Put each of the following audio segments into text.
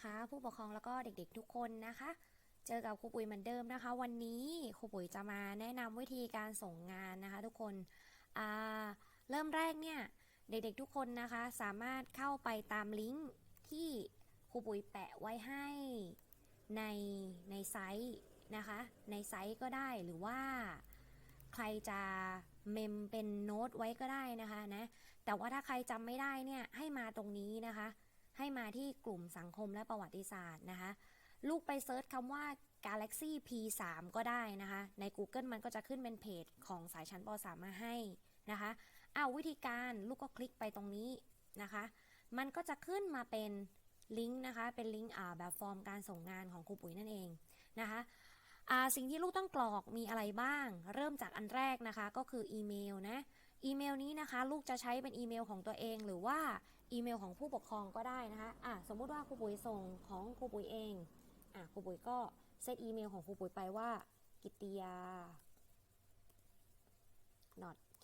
นะคะ ผู้ปกครองแล้วก็เด็กๆทุกคนนะคะ เจอกับครูปุ๋ยเหมือนเดิมนะคะ วันนี้ครูปุ๋ยจะมาแนะนำวิธีการส่งงานนะคะ ทุกคนเริ่มแรกเนี่ยเด็กๆทุกคนนะคะ สามารถเข้าไปตามลิงก์ที่ครูปุ๋ยแปะไว้ให้ในในไซต์นะคะ ในไซต์ก็ได้หรือว่าใครจะเมมเป็นโน้ตไว้ก็ได้นะคะนะแต่ว่าถ้าใครจำไม่ได้เนี่ยให้มาตรงนี้นะคะ ให้มาที่กลุ่มสังคมและประวัติศาสตร์นะคะ ลูกไปเซิร์ชคำว่า Galaxy P3 ก็ได้นะคะ ใน Google มันก็จะขึ้นเป็นเพจของสายชั้นป .3 มาให้นะคะเอาวิธีการลูกก็คลิกไปตรงนี้นะคะ มันก็จะขึ้นมาเป็นลิงก์นะคะ เป็นลิงก์อ่าแบบฟอร์มการส่งงานของครูปุ๋ยนั่นเองนะคะอ่าสิ่งที่ลูกต้องกรอกมีอะไรบ้าง เริ่มจากอันแรกนะคะ ก็คืออีเมลนะ อีเมลนี้นะคะ ลูกจะใช้เป็นอีเมลของตัวเอง หรือว่าอีเมลของผู้ปกครองก็ได้นะคะอะสมมุติว่าครูปุ๋ยส่งของครูปุ๋ยเองอะครูปุ๋ยก็เซตอีเมลของครูปุ๋ยไปว่า กิติยา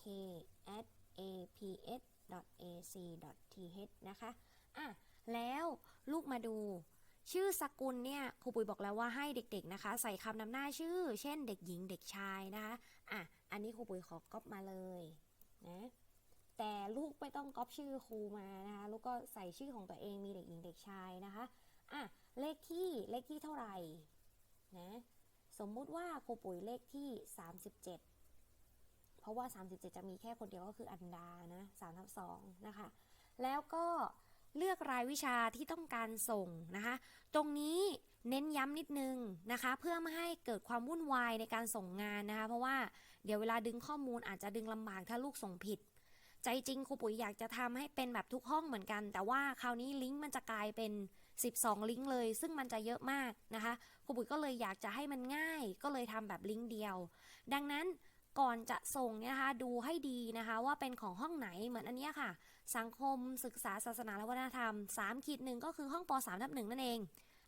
k at aps ac th นะคะอะแล้วลูกมาดู ชื่อสกุลเนี่ยครูปุ๋ยบอกแล้วว่าให้เด็กๆนะคะ ใส่คำนำหน้าชื่อ เช่นเด็กหญิงเด็กชายนะคะอะอันนี้ครูปุ๋ยขอก๊อปมาเลย นะแต่ลูกไม่ต้องก๊อปชื่อครูมานะคะลูกก็ใส่ชื่อของตัวเองมีเด็กหญิงเด็กชายนะคะอะเลขที่เลขที่เท่าไหร่นะสมมุติว่าครูปุ๋ยเลขที่ 37 เพราะว่า 37 จะมีแค่คนเดียวก็คืออันดานะ3ทับ2นะคะ แล้วก็ เลือกรายวิชาที่ต้องการส่งนะคะ ตรงนี้เน้นย้ำนิดนึงนะคะ เพื่อไม่ให้เกิดความวุ่นวายในการส่งงานนะคะ เพราะว่าเดี๋ยวเวลาดึงข้อมูลอาจจะดึงลำบากถ้าลูกส่งผิด ใจจริงครูปุ๋ยอยากจะทำให้เป็นแบบทุกห้องเหมือนกัน แต่ว่าคราวนี้ลิงก์มันจะกลายเป็น 12 ลิงก์เลย ซึ่งมันจะเยอะมากนะคะครูปุ๋ยก็เลยอยากจะให้มันง่าย ก็เลยทำแบบลิงก์เดียว ดังนั้นก่อนจะส่งเนี่ยนะคะดูให้ดีนะคะว่าเป็นของห้องไหนเหมือนอันนี้ค่ะ สังคม ศึกษาศาสนาและวัฒนธรรม3ขีดหนึ่งก็คือห้องป 3 ทับ1นั่นเอง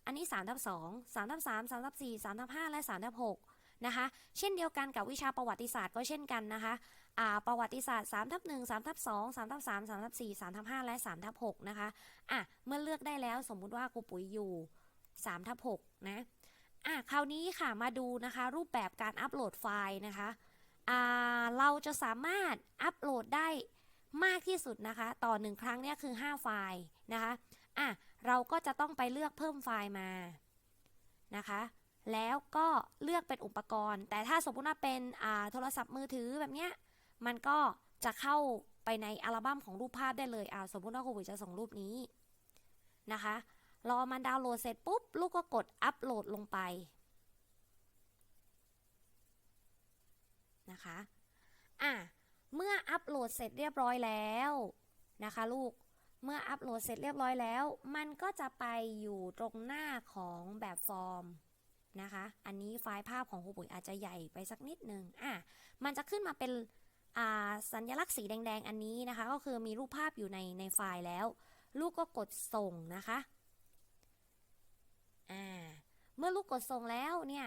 อันนี้3ทับ2 3ทับ3 3ทับ4 3ทับ5และ3ทับ6นะคะ เช่นเดียวกันกับวิชาประวัติศาสตร์ก็เช่นกันนะคะอ่าประวัติศาสตร์3ทับ1 3ทับ2 3ทับ3 3ทับ4 3ทับ5และ3ทับ6นะคะ อะ เมื่อเลือกได้แล้วสมมุติว่าครูปุ๋ยอยู่3ทับ6นะ อะ คราวนี้ค่ะ มาดูนะคะ รูปแบบการอัปโหลดไฟล์นะคะ อ่า เราจะสามารถอัปโหลดได้ มากที่สุดนะคะ ต่อหนึ่งครั้งเนี่ยคือ 5 ไฟล์นะคะอะเราก็จะต้องไปเลือกเพิ่มไฟล์มานะคะ แล้วก็เลือกเป็นอุปกรณ์ แต่ถ้าสมมติว่าเป็นอ่าโทรศัพท์มือถือแบบเนี้ยมันก็จะเข้าไปในอัลบั้มของรูปภาพได้เลยอ่าสมมติว่าครูปุ๋ยจะส่งรูปนี้นะคะรอมันดาวน์โหลดเสร็จปุ๊บ ลูกก็กดอัปโหลดลงไปนะคะ อะ เมื่ออัปโหลดเสร็จเรียบร้อยแล้วนะคะลูก เมื่ออัปโหลดเสร็จเรียบร้อยแล้ว มันก็จะไปอยู่ตรงหน้าของแบบฟอร์มนะคะ อันนี้ไฟล์ภาพของครูปุ๋ยอาจจะใหญ่ไปสักนิดนึงอะมันจะขึ้นมาเป็นสัญลักษณ์สีแดง ๆ อันนี้นะคะ ก็คือมีรูปภาพอยู่ในในไฟล์แล้ว ลูกก็กดส่งนะคะอ่าเมื่อลูกกดส่งแล้วเนี่ย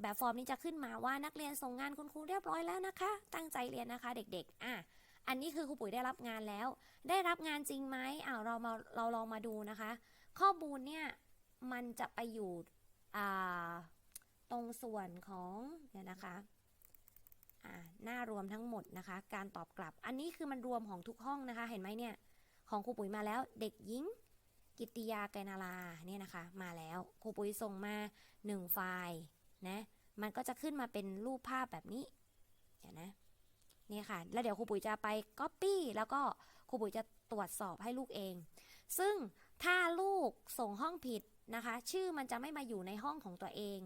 แบบฟอร์มนี้จะขึ้นมาว่านักเรียนส่งงานคุณครูเรียบร้อยแล้วนะคะ ตั้งใจเรียนนะคะ เด็กๆ อะ อันนี้คือครูปุ๋ยได้รับงานแล้ว ได้รับงานจริงไหมอ้าวเรามาเราลองมาดูนะคะ ข้อมูลเนี่ยมันจะไปอยู่อ่าตรงส่วนของเดี๋ยนะคะอ่าหน้ารวมทั้งหมดนะคะ การตอบกลับ อันนี้คือมันรวมของทุกห้องนะคะ เห็นไหมเนี่ยของครูปุ๋ยมาแล้ว เด็กหญิงกิตติยาไกรนาราเนี่ยนะคะ มาแล้วครูปุ๋ยส่งมา 1 ไฟล์ นะ มันก็จะขึ้นมาเป็นรูปภาพแบบนี้เดี๋ยวนะนี่ค่ะ แล้วเดี๋ยวครูปุ๋ยจะไป Copy แล้วก็ครูปุ๋ยจะตรวจสอบให้ลูกเอง ซึ่งถ้าลูกส่งห้องผิดนะคะ ชื่อมันจะไม่มาอยู่ในห้องของตัวเอง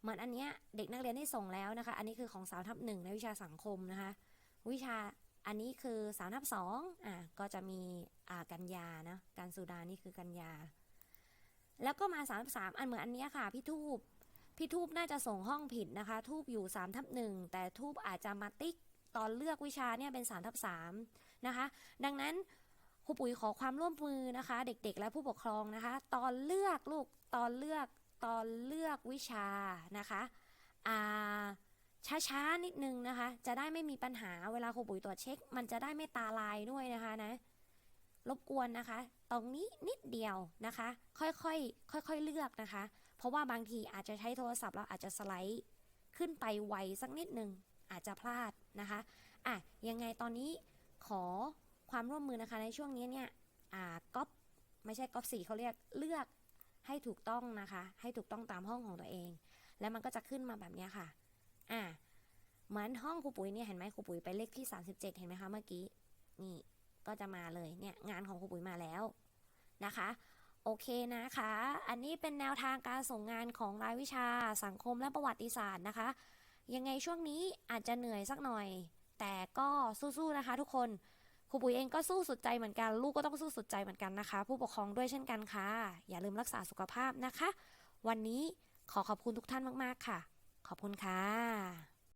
เหมือนอันเนี้ยเด็กนักเรียนที่ส่งแล้วนะคะ อันนี้คือของสาวทับหนึ่งในวิชาสังคมนะคะ วิชาอันนี้คือสาวทับสองอะก็จะมีอ่ากัญญานะการสุดานี่คือกัญญาแล้วก็มาสามสามอันเหมือนอันเนี้ยค่ะพี่ทูบ พี่ทูบน่าจะส่งห้องผิดนะคะ ทูบอยู่3ทับหนึ่งแต่ทูบอาจจะมาติ๊กตอนเลือกวิชาเนี่ยเป็น3ทับสามนะคะ ดังนั้นครูปุ๋ยขอความร่วมมือนะคะ เด็กๆ และผู้ปกครองนะคะ ตอนเลือกลูกตอนเลือกตอนเลือกวิชานะคะอ่าช้าๆ นิดนึงนะคะ จะได้ไม่มีปัญหาเวลาครูปุ๋ยตรวจเช็ค มันจะได้ไม่ตาลายด้วยนะคะนะรบกวนนะคะ ตรงนี้นิดเดียวนะคะ ค่อยๆค่อยๆเลือกนะคะ เพราะว่าบางทีอาจจะใช้โทรศัพท์เราอาจจะสไลด์ขึ้นไปไวสักนิดหนึ่งอาจจะพลาดนะคะอะยังไงตอนนี้ขอความร่วมมือนะคะในช่วงนี้เนี่ยอ่าก๊อปไม่ใช่ก๊อปสีเขาเรียกเลือกให้ถูกต้องนะคะ ให้ถูกต้องตามห้องของตัวเอง แล้วมันก็จะขึ้นมาแบบนี้ค่ะอะเหมือนห้องครูปุ๋ยเนี่ยเห็นไหมครูปุ๋ยไปเลขที่ 37 เห็นไหมคะเมื่อกี้นี่ก็จะมาเลยเนี่ยงานของครูปุ๋ยมาแล้วนะคะ โอเคนะคะ อันนี้เป็นแนวทางการส่งงานของรายวิชาสังคมและประวัติศาสตร์นะคะ ยังไงช่วงนี้อาจจะเหนื่อยสักหน่อย แต่ก็สู้ๆนะคะ ทุกคน ครูปุ๋ยเองก็สู้สุดใจเหมือนกัน ลูกก็ต้องสู้สุดใจเหมือนกันนะคะ ผู้ปกครองด้วยเช่นกันค่ะ อย่าลืมรักษาสุขภาพนะคะ วันนี้ขอขอบคุณทุกท่านมาก ๆ ค่ะ ขอบคุณค่ะ